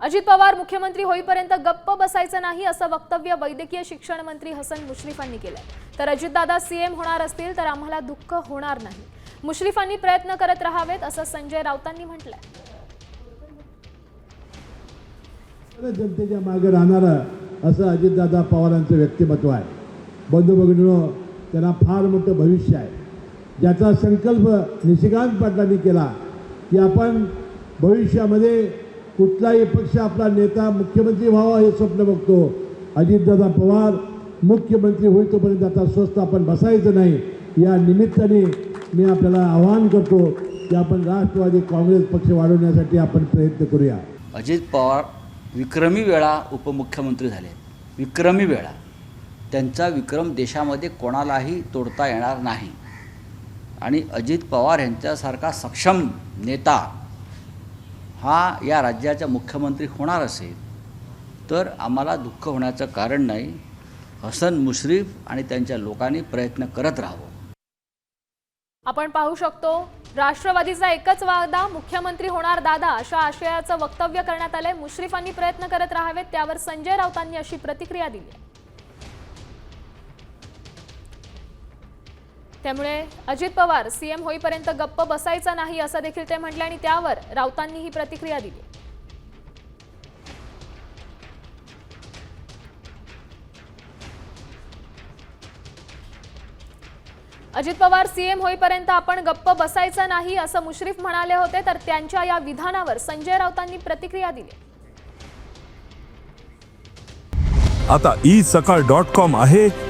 अजित पवार मुख्यमंत्री होईपर्यंत गप्प बसायचं नाही असं वक्तव्य वैद्यकीय शिक्षण मंत्री हसन मुश्रीफांनी केलंय. तर अजितदादा सीएम होणार असतील तर आम्हाला दुःख होणार नाही. मुश्रीफांनी प्रयत्न करत राहावेत असं संजय राऊतांनी म्हटलंय. जनतेच्या मागे राहणारं असं अजितदादा पवारांचं व्यक्तिमत्व आहे. बंधू भगिनीनो त्यांना फार मोठं भविष्य आहे. ज्याचा संकल्प निशिकांत पाटलांनी केला की आपण भविष्यामध्ये कुठलाही पक्ष आपला नेता मुख्यमंत्री व्हावा हे स्वप्न बघतो. अजितदादा पवार मुख्यमंत्री होईल तोपर्यंत आता स्वस्त आपण बसायचं नाही. या निमित्ताने मी आपल्याला आवाहन करतो की आपण राष्ट्रवादी काँग्रेस पक्ष वाढवण्यासाठी आपण प्रयत्न करूया. अजित पवार विक्रमी वेळा उपमुख्यमंत्री झाले. विक्रमी वेळा. त्यांचा विक्रम देशामध्ये कोणालाही तोडता येणार नाही. आणि अजित पवार यांच्यासारखा सक्षम नेता हा या राज्याचा मुख्यमंत्री होणार असेल तर आम्हाला दुःख होण्याचं कारण नाही. हसन मुश्रीफ आणि त्यांच्या लोकांनी प्रयत्न करत राहावं. आपण पाहू शकतो राष्ट्रवादीचा एकच वादा मुख्यमंत्री होणार दादा अशा आशयाचं वक्तव्य करण्यात आलंय. मुश्रीफांनी प्रयत्न करत राहावेत त्यावर संजय राऊतांनी अशी प्रतिक्रिया दिली. त्यामुळे अजित पवार सीएम होईपर्यंत गप्प बसायचं नाही असं देखील ते म्हटले आणि त्यावर राऊतांनी ही प्रतिक्रिया दिली. अजित पवार सीएम होईपर्यंत आपण गप्प बसायचं नाही असं मुश्रीफ म्हणाले होते तर त्यांच्या या विधानावर संजय राऊतांनी प्रतिक्रिया दिली. आता ई सकाळ डॉट कॉम आहे.